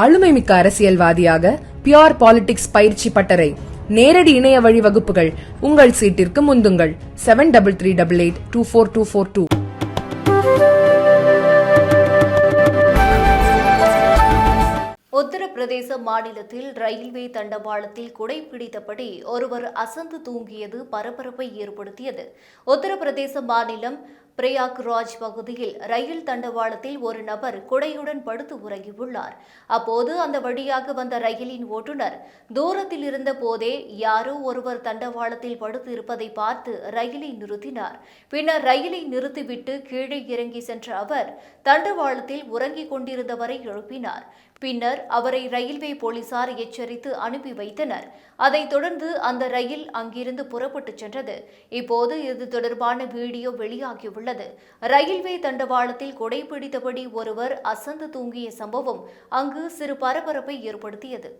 ஆளுமை மிக்க அரசியல்வாதியாக பியோர் பாலிடிக்ஸ் பயிற்சி பட்டறை நேரடி இணைய வழி வகுப்புகள் உங்கள் சீட்டிற்கு முந்துங்கள். Seven double three double eight two four two four two Uttar Pradesh மாநிலத்தில் ரயில்வே தண்டவாளத்தில் குடை பிடித்தபடி ஒருவர் அசந்து தூங்கியது பரபரப்பை ஏற்படுத்தியது. உத்தரப்பிரதேச மாநிலம் பிரயாக்ராஜ் பகுதியில் ரயில் தண்டவாளத்தில் ஒரு நபர் குடையுடன் படுத்து உறங்கியுள்ளார். அப்போது அந்த வழியாக வந்த ரயிலின் ஓட்டுநர் தூரத்தில் இருந்த போதே யாரோ ஒருவர் தண்டவாளத்தில் படுத்து இருப்பதை பார்த்து ரயிலை நிறுத்தினார். பின்னர் ரயிலை நிறுத்திவிட்டு கீழே இறங்கி சென்ற அவர் தண்டவாளத்தில் உறங்கிக் கொண்டிருந்தவரை எழுப்பினார். பின்னர் அவரை ரயில்வே போலீசார் எச்சரித்து அனுப்பி வைத்தனர். அதைத் தொடர்ந்து அந்த ரயில் அங்கிருந்து புறப்பட்டுச் சென்றது. இப்போது இது தொடர்பான வீடியோ வெளியாகியுள்ளது. ரயில்வே தண்டவாளத்தில் கொடைபிடித்தபடி ஒருவர் அசந்து தூங்கிய சம்பவம் அங்கு சிறு பரபரப்பை ஏற்படுத்தியது.